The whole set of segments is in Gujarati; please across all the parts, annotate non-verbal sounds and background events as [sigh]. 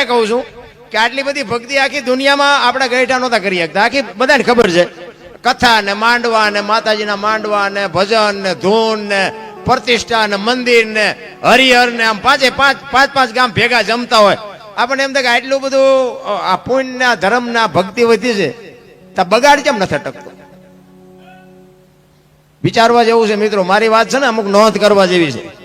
માટે કહું છું કે આટલી બધી ભક્તિ આખી દુનિયામાં આપણે ગઈઠા નહોતા કરી શકતા. આખી બધાને ખબર છે. કથા ને માંડવા ને માતાજીના માંડવા ને ભજન ને ધૂન ને પ્રતિષ્ઠા ને મંદિર ને હરિહર ને આમ પાંચે પાંચ પાંચ પાંચ ગામ ભેગા જમતા હોય. આપણને એમ થાય કે આટલું બધું આ પુણ્ય ધર્મ ના ભક્તિ વધી છે. તો બગાડ કેમ નથી અટકતો? વિચારવા જેવું છે મિત્રો. મારી વાત છે ને અમુક નોંધ કરવા જેવી છે.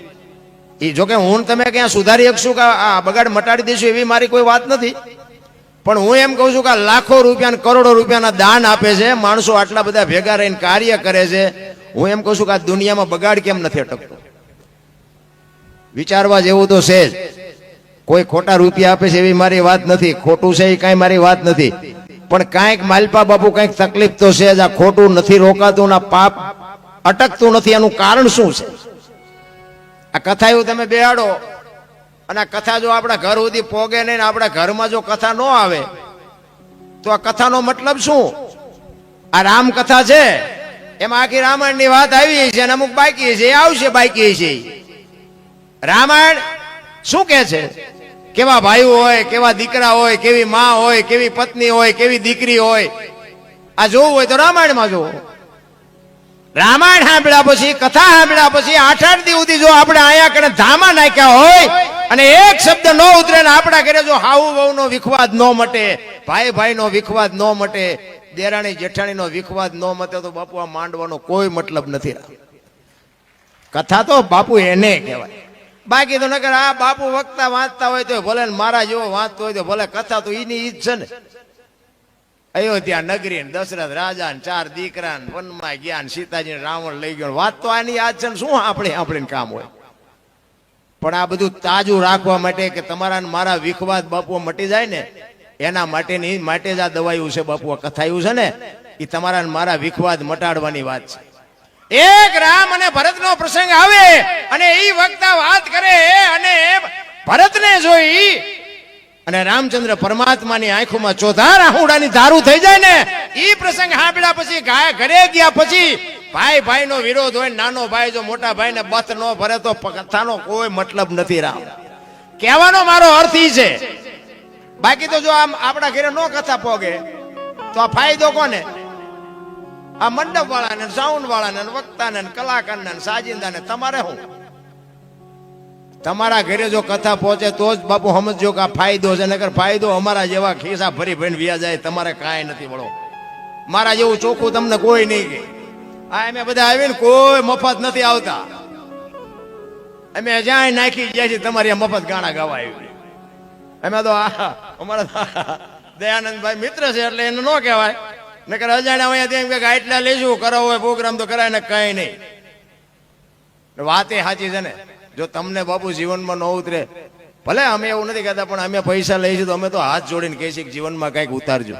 એ જો કે હું તમે ક્યાં સુધારી શકશું કે આ બગાડ મટાડી દઈશું એવી મારી કોઈ વાત નથી. પણ હું એમ કહું છું કે લાખો રૂપિયા કરોડો રૂપિયાના દાન આપે છે, માણસો આટલા બધા ભેગા રહીને કાર્ય કરે છે. હું એમ કહું છું કે આ દુનિયામાં બગાડ કેમ નથી અટકતો? વિચારવા જેવું તો છે જ. કોઈ ખોટા રૂપિયા આપે છે એવી મારી વાત નથી. ખોટું છે એ કાંઈ મારી વાત નથી. પણ કાંઈક માલપા બાપુ કાંઈક તકલીફ તો છે જ. આ ખોટું નથી રોકાતું ના પાપ અટકતું નથી. એનું કારણ શું છે? આ કથા એવું તમે બેહાડો. અને આ કથા જો આપણા ઘર સુધી પોગે નહીં આપણા ઘરમાં જો કથા ન આવે, તો આ કથાનો મતલબ શું? આ રામ કથા છે. એમાં આખી રામાયણની વાત આવી છે અને અમુક બાકી છે, એ આવશે બાકી છે. રામાયણ શું કે છે? કેવા ભાઈઓ હોય, કેવા દીકરા હોય, કેવી માં હોય, કેવી પત્ની હોય, કેવી દીકરી હોય. આ જોવું હોય તો રામાયણમાં જોવું. રામાયણ સાંભળ્યા પછી, કથા સાંભળ્યા પછી આઠ આઠ દી સુધી જો આપણે અહીંયા કને ધામા નાખ્યા હોય, અને એક શબ્દ ન ઉતરે ને આપણા ઘરે જો હાઉ વહુનો વિખવાદ ન મટે, ભાઈ ભાઈનો વિખવાદ ન મટે, દેરાણી જેઠાણીનો વિખવાદ ન મટે, તો બાપુ આ માંડવાનો કોઈ મતલબ નથી કથા તો બાપુ એને કહેવાય. બાકી તો નકર આ બાપુ વખતા વાંચતા હોય તો ભલે મારા જેવો વાંચતો હોય તો ભલે કથા તો એની ઈજ છે ને. અયોધ્યા નગરી ને દશરથ રાજા ને ચાર દીકરા ને વનમાં ગયા ને સીતાજી ને રાવણ લઈ ગયો વાત તો આની યાદ છે ને શું આપણે આપણે કામ હોય? પણ આ બધું તાજું રાખવા માટે કે તમારા ને મારા વિખવાદ બાપુ મટી જાય ને, એના માટેની માટે જ આ દવાયું છે બાપુ કથાયું છે ને એ તમારા ને મારા વિખવાદ મટાડવાની વાત છે. એક રામ અને ભરતનો પ્રસંગ આવે અને એ વક્તા વાત કરે અને ભરતને જોઈ અને રામચંદ્ર પરમાત્માની આંખોમાં ચોધાર આહુડાની ધારું થઈ જાય ને એ પ્રસંગ સાંભળ્યા પછી ગાય ઘરે ગયા પછી ભાઈ ભાઈ નો વિરોધ હોય નાનો ભાઈ જો મોટા ભાઈ ને બથ નો ભરે તો કથાનો કોઈ મતલબ નથી રામ. કહેવાનો મારો અર્થ ઈ છે. બાકી તો જો આમ આપણા ઘરે નો કથા પોગે, તો આ ફાયદો કોને? આ મંડપ વાળાને સાઉન્ડ વાળાને વક્તાને, કલાકારને, સાજિંદાને, તમારે શું તમારા ઘરે જો કથા પહોંચે તો જ બાપુ સમજો કે આ ફાયદો છે. નકર ફાયદો અમારા જેવા ખિસ્સા ભરી ભરીને વ્યા જાય, તમારે કાંઈ નથી વળો. મારા જેવું ચોખ્ખું તમને કોઈ નહીં કે આ અમે બધા આવીને કોઈ મફત નથી આવતા. અમે જ્યાં નાખી ગયા છીએ, તમારી મફત ગાણા ગાવા આવી અમે તો અમારા દયાનંદભાઈ મિત્ર છે એટલે એને ન કહેવાય. નકર અજાણ્યા અહીંયા તેમ કે આટલા લેશું કરો હોય, પ્રોગ્રામ તો કરાય ને કઈ નહીં. વાત એ સાચી છે ને? જો તમને બાપુ જીવનમાં ન ઉતરે, ભલે અમે એવું નથી કહેતા, પણ અમે પૈસા લઈશું તો અમે તો હાથ જોડીને કહીએ છીએ જીવનમાં કંઈક ઉતારજો.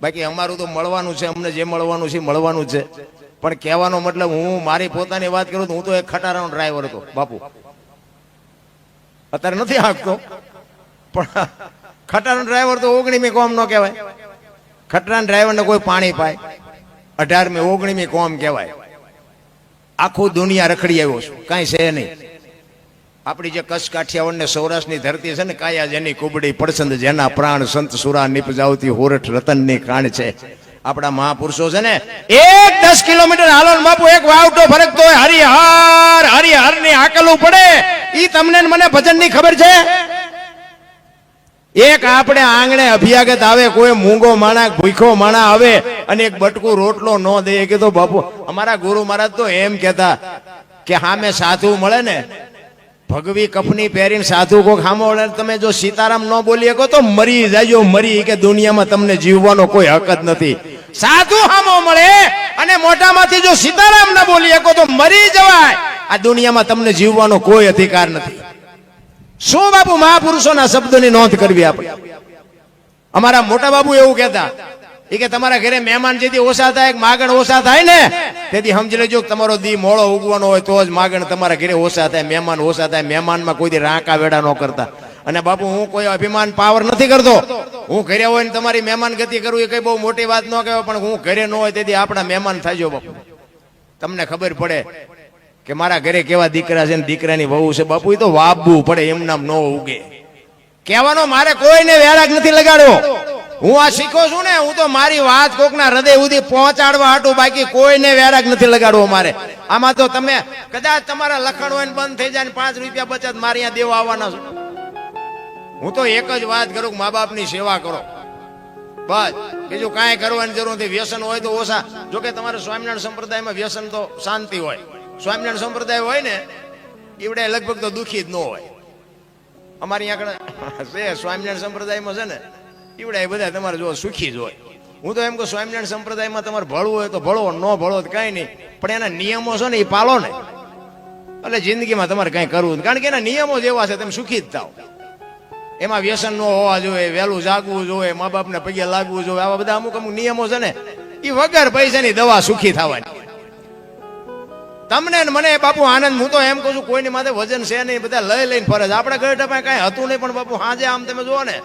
બાકી અમારું તો મળવાનું છે, અમને જે મળવાનું છે મળવાનું છે. પણ કહેવાનો મતલબ હું મારી પોતાની વાત કરું તો હું તો એક ખટારાનો ડ્રાઈવર હતો, બાપુ. અત્યારે નથી હાંકતો, પણ ખટારાનો ડ્રાઈવર તો ઓગણીમી કોમ નો કહેવાય. ખટરાના ડ્રાઈવરને કોઈ પાણી પાય. અઢારમી, ઓગણીમી કોમ કહેવાય. આખું દુનિયા રખડી આવ્યો છું, કાંઈ છે નહીં. આપણી જે કચ્છ કાઠિયાવાડ ને સૌરાષ્ટ્રની ધરતી છે ને, કાયા જેની કુબડી પડસંદ જેના પ્રાણ સંત સુરા નિપજાવતી હોરઠ રતનની કાણ છે. આપણા મહાપુરુષો છે ને, એક દસ કિલોમીટર હાલો બાપુ, એક વાવટો ફરકતો હોય, હરિહર હરિહરની હાકલવું પડે ઈ તમને મને ભજનની ખબર છે? એક આપણે આંગણે અભિયાગત આવે, કોઈ મૂંગો માણા, ભૂખો માણા આવે અને એક બટકું રોટલો ન દે. કે તો બાપુ, અમારા ગુરુ મહારાજ તો એમ કહેતા કે સામે સાધુ મળે ને ભગવી કપની પહેરીને સાધુ કોક સામો તમે જો સીતારામ ન બોલી શકો તો મરી જાજો, મરી કે દુનિયામાં તમને જીવવાનો કોઈ હક જ નથી. સાધુ સામો મળે અને મોટામાંથી જો સીતારામ ન બોલી શકો તો મરી જવાય. આ દુનિયામાં તમને જીવવાનો કોઈ અધિકાર નથી. શું બાપુ મહાપુરુષોના શબ્દોની નોંધ કરવી આપણે? અમારા મોટા બાબુ એવું કહેતા એ કે તમારા ઘરે મહેમાન જેથી ઓછા થાય માગણ ઓછા થાય ને, તેથી સમજી લેજો તમારો દી મોળો ઉગવાનો હોય તો જ માગણ તમારા ઘરે ઓછા થાય, મહેમાન ઓછા થાય, મહેમાનમાં કોઈ દી રાંકા વેડા ન કરતા. અને બાપુ, હું કોઈ અભિમાન, પાવર નથી કરતો. હું ઘરે હોય ને તમારી મહેમાન ગતિ કરવું એ કઈ બહુ મોટી વાત ન કહેવાય, પણ હું ઘરે ન હોય તેથી આપણા મહેમાન થાય બાપુ. તમને ખબર પડે કે મારા ઘરે કેવા દીકરા છે ને દીકરાની વહુ છે. બાપુ એ તો વાપવું પડે એમ નામ ન ઉગે. કહેવાનો મારે કોઈને વેરાગ નથી લગાડ્યો. હું આ શીખો છું ને, હું તો મારી વાત કોકના હૃદય સુધી પહોંચાડવા હાટું, બાકી કોઈને વેરાગ નથી લગાડવો મારે. આમાં તો તમે કદાચ તમારા લખણ હોય બંધ થઈ જાય પાંચ રૂપિયા બચત, મારે અહીંયા દેવા આવવાના છું. હું તો એક જ વાત કરું મા બાપની સેવા કરો. બસ. બીજું કાંઈ કરવાની જરૂર નથી. વ્યસન હોય તો ઓછા. જોકે તમારે સ્વામિનારાયણ સંપ્રદાયમાં વ્યસન તો શાંતિ હોય. સ્વામિનારાયણ સંપ્રદાય હોય ને એવડે લગભગ તો દુઃખી જ ન હોય. અમારી આગળ [laughs] છે, સ્વામિનારાયણ સંપ્રદાયમાં છે ને એવડે બધા તમારે જો સુખી જ હોય. હું તો એમ કહું, સ્વામિનારાયણ સંપ્રદાયમાં તમારે ભળવું હોય તો ભળો, ન ભળો તો કાંઈ નહીં. પણ એના નિયમો છે ને એ પાલો ને. એટલે જિંદગીમાં તમારે કાંઈ કરવું કારણ કે એના નિયમો જ એવા છે, તમે સુખી જ થાવ. એમાં વ્યસન ન હોવા જોઈએ, વહેલું જાગવું જોઈએ, મા બાપને પગે લાગવું જોઈએ, આવા બધા અમુક અમુક નિયમો છે ને એ વગર પૈસાની દવા સુખી થવાની. તમને મને બાપુ આનંદ, હું તો એમ કહું છું, કોઈની માથે વજન છે નહીં, બધા લઈ લઈને ફરે છે. આપણા ઘર પાસે કાંઈ હતું નહીં, પણ બાપુ, હાજે આમ તમે જુઓ ને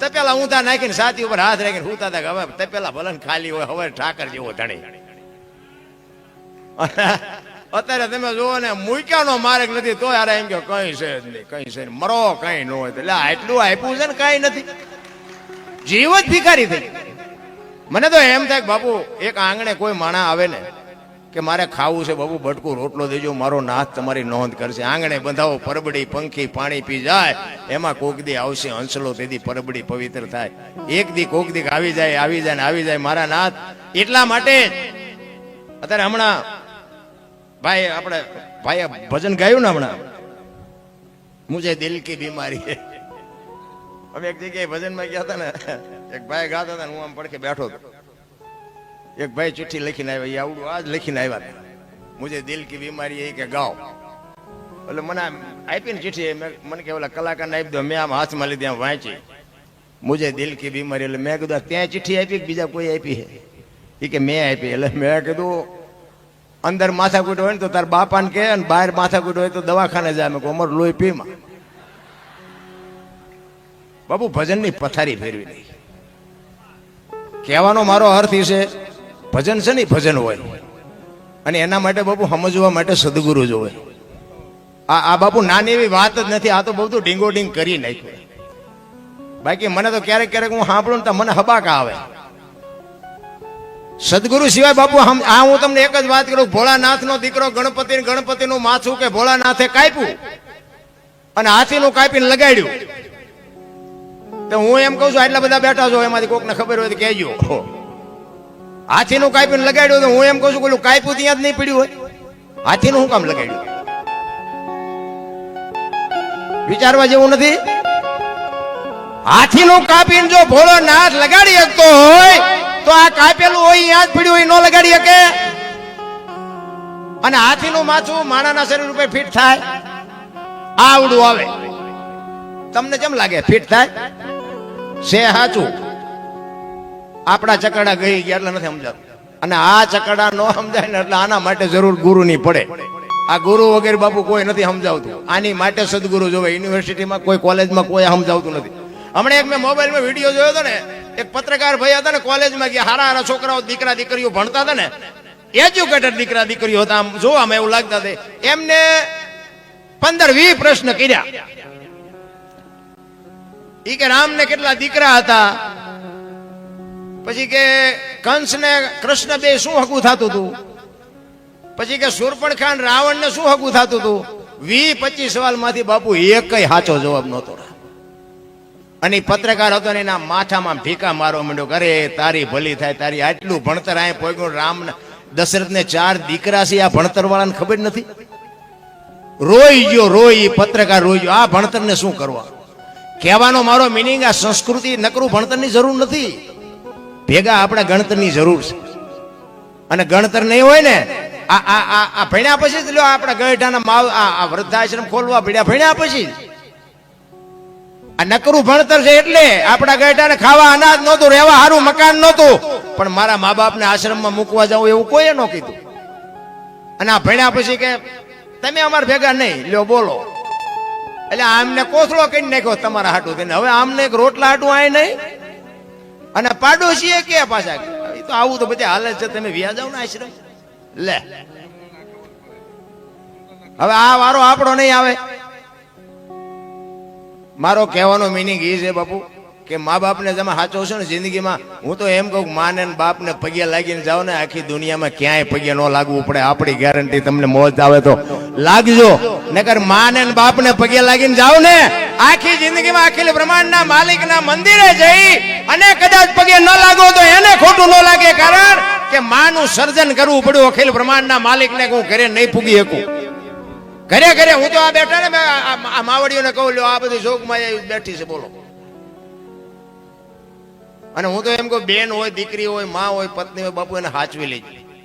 તપેલા ઊંધા નાખીને સાથી ઉપર હાથ રાખીને હુતા હતા હવે તપેલા ભલે ભલન ખાલી હોય, હવે ઠાકર જેવો ધણી. [laughs] અત્યારે તમે જુઓ ને, મૂક્યાનો માર્ગ નથી તો યાર એમ કે કઈ છે જ નહીં, કઈ છે મરો કઈ ન હોય. એટલે આટલું આપ્યું છે ને, કઈ નથી. જીવ જ ભિખારી થઈ મને તો એમ થાય બાપુ, એક આંગણે કોઈ માણા આવે ને કે મારે ખાવું છે બાબુ બટકું રોટલો દેજો, મારો નાથ તમારી નોંધ કરશે. આંગણે બંધાવો, પરબડી, પંખી, પાણી પી જાય, એમાં કોક દી આવશે હંસલો તેથી પરબડી પવિત્ર થાય. એક દી કોક દી આવી જાય આવી જાય ને આવી જાય, મારા નાથ. એટલા માટે અત્યારે હમણાં ભાઈ આપણે ભાઈ ભજન ગાયું ને હમણાં? મુજે દિલ કી બીમારી है અમે એક જગ્યાએ ભજનમાં ગયા હતા ને, એક ભાઈ ગાતા હતા હું આમ પડખે બેઠો હતો. એક ભાઈ ચિઠ્ઠી લખીને આવ્યા એ આવડું આજ લખીને આવ્યા મુજે દિલ કી બીમારી એ કે ગાઓ એટલે મને આપી ને ચિઠ્ઠી મને કે ઓલા કલાકારને આપી દો, મેં આમ હાથમાં લીધી, આમ વાંચી. મુજે દિલ કી બીમારી, એટલે મેં કીધું ત્યાં ચિઠ્ઠી આપી બીજા કોઈ આપી હે? એ કે, મેં આપી. એટલે મેં કીધું, અંદર માથાકૂટ હોય ને તો તાર બાપાને કહે અને બહાર માથાકૂટ હોય તો દવાખાને જાય મેં કોમર લોહી પીમાં બાપુ, ભજનની પથારી ફેરવી નહીં કહેવાનો મારો અર્થ એ છે ભજન છે ને ભજન હોય. અને એના માટે બાપુ સમજવા માટે સદગુરુ જોવે આ આ બાપુ નાની એવી વાત જ નથી, આ તો બધું ડીંગો ડીંગ કરી નાખ્યું. બાકી મને તો ક્યારેક ક્યારેક હું સાંભળું તો મને હબાકા આવે. સદગુરુ સિવાય બાપુ આ હું તમને એક જ વાત કરું ભોળાનાથ નો દીકરો ગણપતિ ગણપતિ નું માથું કે ભોળાનાથે કાપ્યું અને હાથીનું કાપીને લગાડ્યું. તો હું એમ કહું છું, આટલા બધા બેઠા છો, એમાંથી કોકને ખબર હોય તો કહેજો. હાથીનું કાપીને લગાડ્યું તો હું એમ કહું છું પેલું કાપ્યું ત્યાં જ નહીં પડ્યું હોય. હાથીનું શું કામ લગાડ્યું? વિચારવા જેવું નથી? હાથીનું કાપીને જો ભોળોનાથ લગાડી શકતો હોય, તો આ કાપેલું હોય, અહીંયા જ પડ્યું હોય, ન લગાડી શકે. અને હાથીનું માથું માણાના શરીર ઉપર ફિટ થાય. આવડું આવે. તમને કેમ લાગે? ફિટ થાય? છે સાચું આપણા ચકડા ગઈ ગયા એટલે નથી સમજાતું. અને આ ચકડા ન સમજાય ને એટલે આના માટે જરૂર ગુરુની પડે. આ ગુરુ વગેરે બાપુ કોઈ નથી સમજાવતું. આની માટે સદગુરુ જોવે. યુનિવર્સિટીમાં કોઈ કોલેજમાં કોઈ સમજાવતું નથી. હમણાં એક મેં મોબાઈલમાં વીડિયો જોયો હતો ને, એક પત્રકાર ભાઈ હતા ને કોલેજમાં ગયા. હારા હારા છોકરાઓ દીકરા દીકરીઓ ભણતા હતા ને. એજ્યુકેટેડ દીકરા દીકરીઓ હતા. આમ જોવામાં એવું લાગતા હતા. એમને પંદર વીસ પ્રશ્ન કર્યા. ઈ કે રામને કેટલા દીકરા હતા? પછી કે કંસ ને કૃષ્ણ બે શું હકું થતું હતું પછી કે સુરપણખા ને રાવણ ને શું હકું થતું હતું વી પચીસ સવાલમાંથી બાપુ એકય સાચો જવાબ નહોતો અને પત્રકાર હતો ને એના માથામાં ભીકા મારવા માંડ્યો અરે, તારી ભલી થાય, તારી આટલું ભણતર આ પોગ્યું રામ દશરથ ને ચાર દીકરા છે, આ ભણતર વાળાને ખબર નથી? રોઈ ગયો, રોઈ પત્રકાર રોઈ ગયો, આ ભણતરને શું કરવા? કહેવાનો મારો મિનિંગ આ સંસ્કૃતિ નકરું ભણતરની જરૂર નથી. ભેગા આપણા ગણતરની જરૂર છે. અને ગણતર નહીં હોય ને, આ આ આ ભણ્યા પછી જ લ્યો આપણા ગઢાના માવ, આ વૃદ્ધાશ્રમ ખોલવા ભણ્યા ભણ્યા પછી આ નકરું ભણતર છે એટલે આપણા ગઢાને ખાવા અનાજ નહોતું, રહેવા સારું મકાન નહોતું. પણ મારા મા બાપને આશ્રમમાં મૂકવા જાવ એવું કોઈએ ન કીધું. અને આ ભણ્યા પછી કે, તમે અમારા ભેગા નહીં. લ્યો બોલો. એટલે આમને કોથળો કરી નાખ્યો તમારા હાટું હવે આમને એક રોટલા હાટું આય નહીં. અને પાડોશીએ કે પાછા તો આવું તો બધે હાલે છે, તમે વ્યા જાવ ને આશ્રમ. લે. હવે આ વારો આપણો નહીં આવે. મારો કહેવાનો મિનિંગ એ છે, બાપુ, કે મા બાપને તમે સાચો છો ને જિંદગીમાં? હું તો એમ કહું માને ને બાપને પગે લાગીને જાઓ ને, આખી દુનિયામાં ક્યાંય પગે ન લાગવું પડે. આપણી ગેરંટી તમને મોજ આવે તો. લાગજો. નકર માને ને બાપને પગે લાગીને જાઓ ને, આખી જિંદગીમાં અખિલ બ્રહ્માંડના માલિકના મંદિરે જઈ અને કદાચ પગે ન લાગો તો એને ખોટું ન લાગે, કારણ કે માનું સર્જન કરવું પડ્યું, અખિલ બ્રહ્માંડના માલિકને હું ઘરે નહીં પૂગી શકું. ઘરે ઘરે, હું તો આ બેઠા ને આ- માવડીઓને કહું, લ્યો, આ બધી શોકમાં બેઠી છે, બોલો. અને હું તો એમ કહું, બેન હોય, દીકરી હોય, માં હોય, પત્ની હોય, બાપુ એને હાચવી લેજો.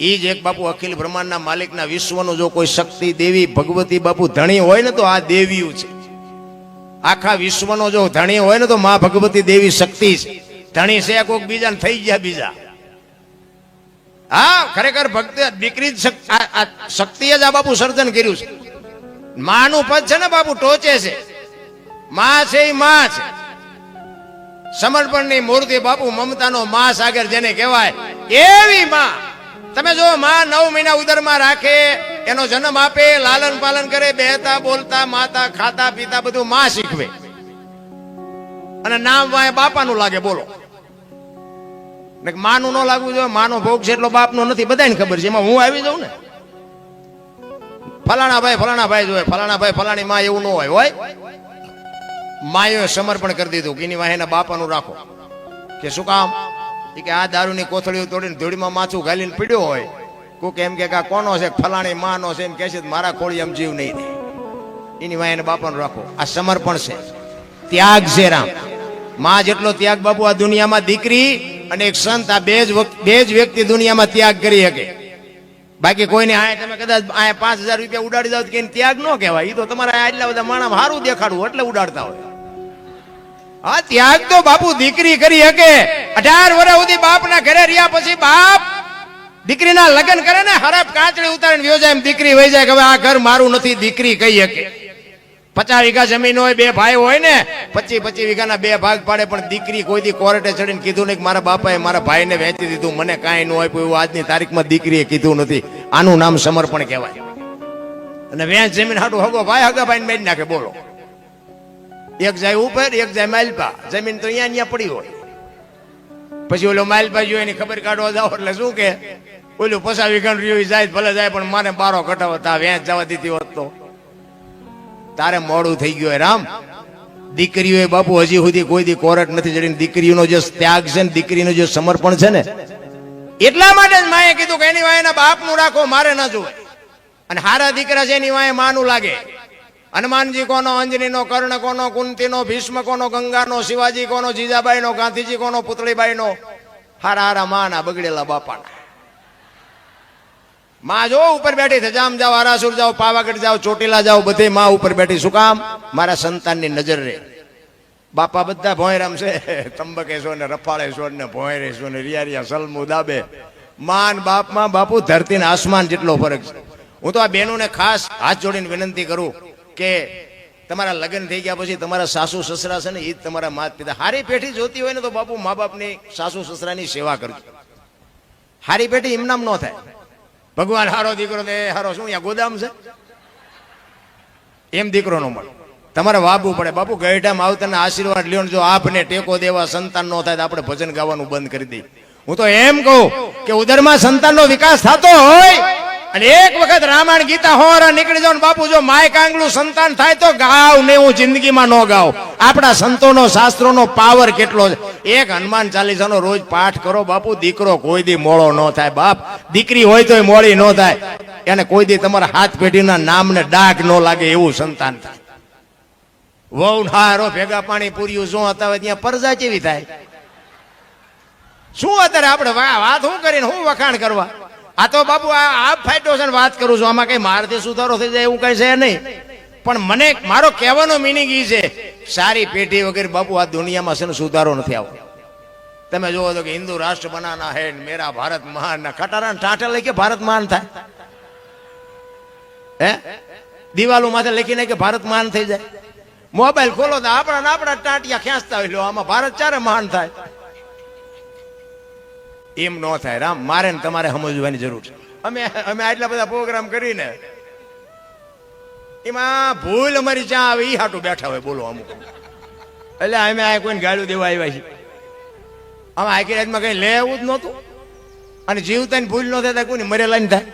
એ જ એક બાપુ અખિલ બ્રહ્માંડના માલિકના વિશ્વનો જો કોઈ શક્તિ દેવી, ભગવતી બાપુ ધણી હોય ને, તો આ દેવીઓ છે. આખા વિશ્વનો જો ધણી હોય ને તો મા ભગવતી દેવી શક્તિ છે. ધણી છે કોઈક બીજા થઈ ગયા બીજા. હા, ખરેખર ભક્તિ દીકરી જ શક્તિએ જ આ બાપુ સર્જન કર્યું છે. માનું પદ છે ને બાપુ, ટોચે છે. મા છે એ મા છે. સમર્પણની મૂર્તિ બાપુ મમતાનો મા સાગર જેને કહેવાય, એવી માં. તમે જો માં નવ મહિના ઉદરમાં રાખે, એનો જન્મ આપે, લાલન પાલન કરે, બેહતા, બોલતા, માતા, ખાતા, પીતા, બધું માં શીખવે. અને નામ વાય બાપાનું લાગે, બોલો. માનું ન લાગવું જોઈએ, માનો ભોગ છે એટલો બાપનો નથી, બધાને ખબર છે. એમાં હું આવી જાઉં ને? ફલાણા ભાઈ ફલાણા ભાઈ જોઈએ ફલાણા ભાઈ, ફલાણી માં એવું ન હોય હોય? માયોએ સમર્પણ કરી દીધું કે એની વાહે એના બાપાનું રાખો. કે શું કામ? કે આ દારૂની કોથળીઓ તોડીને ધૂળીમાં માથું ઘાલીને પીડ્યો હોય. કોક એમ કે કોનો છે? ફલાણી માનો છે. એમ કહે છે, મારા ખોળી એમ જીવ નહીં એની વાય એના બાપાનું રાખો. આ સમર્પણ છે. ત્યાગ છે રામ. માં જેટલો ત્યાગ બાપુ આ દુનિયામાં દીકરી અને એક સંત આ બે જ બે જ વ્યક્તિ દુનિયામાં ત્યાગ કરી શકે. બાકી કોઈને આ તમે કદાચ આ પાંચ હજાર રૂપિયા ઉડાડી જાવ કે ત્યાગ ન કહેવાય. એ તો તમારા આટલા બધા માણસ સારું દેખાડવું એટલે ઉડાડતા હોય. હા ત્યાગ તો બાપુ દીકરી કરી શકે. અઢાર વર્ષ સુધી બાપના ઘરે રહ્યા પછી બાપ દીકરીના લગ્ન કરે ને હરફ કાચડી ઉતારીને વ્યો એમ દીકરી વહી જાય કે હવે આ ઘર મારું નથી, દીકરી કહી શકે. પચાસ વીઘા જમીન હોય, બે ભાઈ હોય ને પચીસ પચીસ વીઘાના બે ભાગ પાડે, પણ દીકરી કોઈ દી કોર્ટે ચડીને કીધું નહીં મારા બાપાએ મારા ભાઈને વેચી દીધું, મને કાંઈ ન હોય એવું આજની તારીખમાં દીકરીએ કીધું નથી. આનું નામ સમર્પણ કહેવાય. અને વેચ જમીન હાટું હગો ભાઈ, હગા ભાઈને મેં નાખે, બોલો. એક જાય ઉપર, એક જાય માલપા. જમીન તો અહીંયા અહીંયા પડી હોય. પછી ઓલો માલપા જોઈ એની ખબર કાઢવા જાવ, એટલે શું કે? ઓલું પસા વીઘાનું રહ્યું જાય, ભલે જાય, પણ મારે બારો કટાવો તા વેચ જવા દીધી હોત તો. તારે મોડું થઈ ગયું રામ. દીકરીઓ બાપુ હજી સુધી કોઈ દી કોરટ નથી ચડીને દીકરીનો જે ત્યાગ છે ને દીકરીનું જે સમર્પણ છે ને, એટલા માટે જ માએ કીધું કે એની વાય એના બાપનું રાખો, મારે ના જોવે. અને હારા દીકરા છે એની વાય માનું લાગે. હનુમાનજી કોનો અંજનીનો, કર્ણ કોનો, કુંતીનો, ભીષ્મ કોનો, ગંગાનો, શિવાજી કોનો, જીજાબાઈનો, ગાંધીજી કોનો, પુતળીબાઈનો, હારા હારા માના બગડેલા બાપાના. માં જો ઉપર બેઠી જામ જાઓ, આરાસુર જાઓ, પાવાગઢ જાઓ, ચોટીલા જાઓ, બધે માં ઉપર બેઠી. શું કામ? મારા સંતાનની નજર રે. બાપા બધા ભોંયરામ છે તંબકેશ્વર ને રફાળેશ્વર ને ભોંયરેશ્વર ને રિયારિયા સલમુ દાબે. માન બાપમાં બાપુ ધરતી ને આસમાન જેટલો ફરક છે. હું તો આ બહેનોને ખાસ હાથ જોડીને વિનંતી કરું. કે તમારા લગ્ન થઈ ગયા પછી તમારા સાસુ સસરા છે ને એ તમારા માત પિતા હારી પેઠી જોતી હોય ને તો બાપુ મા બાપની સાસુ સસરાની સેવા કરજો. હારી પેઠી એમનામ ન થાય. ભગવાન હારો દીકરો દે હારો શું, અહીંયા ગોદામ છે? એમ દીકરો નો મળે. તમારે વાબવું પડે. બાપુ ગઈઢામાં આવતા આશીર્વાદ લ્યો જો આપને ટેકો દેવા સંતાન નો થાય તો આપણે ભજન ગાવાનું બંધ કરી દઈએ. હું તો એમ કહું કે ઉદરમાં સંતાનનો વિકાસ થતો હોય અને એક વખત રામાયણ ગીતા હોરા નીકળી જાવ બાપુ, જો માય કાંગલું સંતાન થાય તો ગાવ ને હું જિંદગીમાં ન ગાવ. આપણા સંતોનો, શાસ્ત્રોનો પાવર કેટલો છે? એક હનુમાન ચાલીસાનો રોજ પાઠ કરો બાપુ, દીકરો કોઈ દી મોળો ન થાય. બાપ, દીકરી હોય તોય મોળી ન થાય. એને કોઈ દી તમારા હાથ પેઢીના નામને ડાઘ ન લાગે એવું સંતાન થાય. વહુ હારો ભેગા પાણી પૂર્યું, શું હતા ત્યાં પરજા કેવી થાય? શું અત્યારે આપણે વાત શું કરીને શું વખાણ કરવા? આ તો બાપુ, આ આ ફાયદો છે વાત કરું છું. આમાં કઈ મારથી સુધારો થઈ જાય એવું કઈ છે નહીં. પણ મને મારો કહેવાનો મિનિંગ એ છે, સારી પેઢી વગેરે બાપુ આ દુનિયામાં છે સુધારો નથી આવતો. તમે જોવો તો કે હિન્દુ રાષ્ટ્ર બનાના હે મેરા ભારત મહાન ના ખટારા ટાંટા લઈ કે ભારત મહાન થાય. હે? દિવાલો માથે લખીને કે ભારત મહાન થઈ જાય. મોબાઈલ ખોલો તો આપણા આપણા ટાંટિયા ખેંચતા હોય આમાં ભારત ચારે મહાન થાય. એમ ન થાય. રામ, મારે ને તમારે સમજવાની જરૂર છે. અમે અમે આટલા બધા પ્રોગ્રામ કરીને એમાં ભૂલ અમારી ચા આવે એ હાટું બેઠા હોય બોલો અમુક એટલે અમે આ કોઈને ગાળું દેવા આવ્યા છીએ. આમાં આખી રાતમાં કઈ લે એવું જ નહોતું. અને જીવતા ભૂલ ન થતા કોઈ મરેલા ને થાય?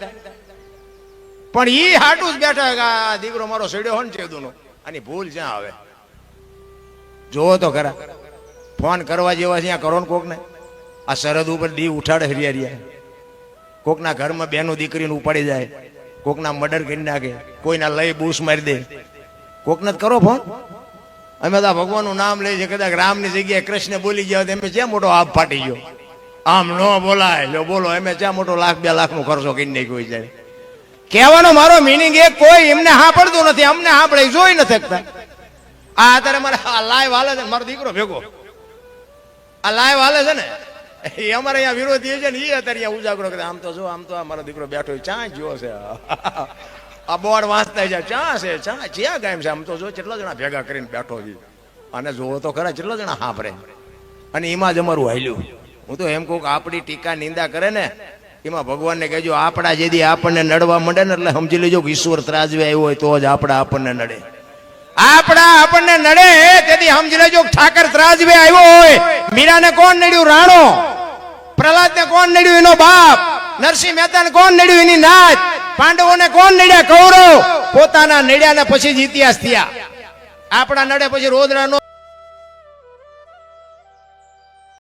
પણ એ હાટું જ બેઠા કે આ દીકરો મારો સડ્યો હોય ને ચેદુનો. અને ભૂલ જ્યાં આવે. જોવો તો ખરા. ફોન કરવા જેવા છે કરો ને કોકને. આ સરહદ ઉપર દી ઉઠાડે હરિયા હરિયા કોકના ઘરમાં બેનો દીકરીને ઉપાડી જાય. કોકના મર્ડર કરી નાખે. કોઈના લઈ બૂસ મારી દે. કોકને જ કરો ફોન? અમે આ ભગવાનનું નામ લઈ છે કદાચ રામની જગ્યાએ કૃષ્ણ બોલી ગયા એમ જ્યાં મોટો આપ ફાટી ગયો? આમ ન બોલાય. લો બોલો, એમે જ્યાં મોટો લાખ, બે લાખનો ખર્ચો કરી હોય જાય કહેવાનો મારો મિનિંગ એ, કોઈ એમને સાંભળતું નથી. અમને સાંભળે જોઈ નથી શકતા. આ અત્યારે મારે આ લાઈવ હાલે છે મારો દીકરો ભેગો. આ લાઈવ હાલે છે ને એ અમારે અહીંયા વિરોધી છે ને એ અત્યારે અહીંયા ઉજાગરો કરે. આમ તો જો, આમ તો અમારો દીકરો બેઠો ચા જ્યો છે. આ બોર્ડ વાંચતા છે ચા છે, ચા. જ્યાં ગામ છે, આમ તો જો કેટલા જણા ભેગા કરીને બેઠો છે. અને જોવો તો ખરા, કેટલા જણા સાંભળે અને એમાં જ અમારું હાલ્યું. હું તો એમ કહું આપણી ટીકા નિંદા કરે ને, એમાં ભગવાનને કહેજો, આપણા જેથી આપણને નડવા માંડે ને, એટલે સમજી લેજો કે ઈશ્વર ત્રાજવે આવ્યો હોય તો જ આપણા આપણને નડે. આપણા આપણને નડે, તેથી સમજી લેજો ઠાકર ત્રાજવે આવ્યો હોય. મીરાને કોણ નડ્યું? રાણો. પ્રહલાદને કોણ નડ્યું એનો બાપ? નરસિંહ મહેતાને કોણ નડ્યું એની નાત? પાંડવોને કોણ નડ્યા? કૌરવ પોતાના નડ્યા ને પછી જ ઇતિહાસ થયા. આપણા નડે પછી રોદરા નો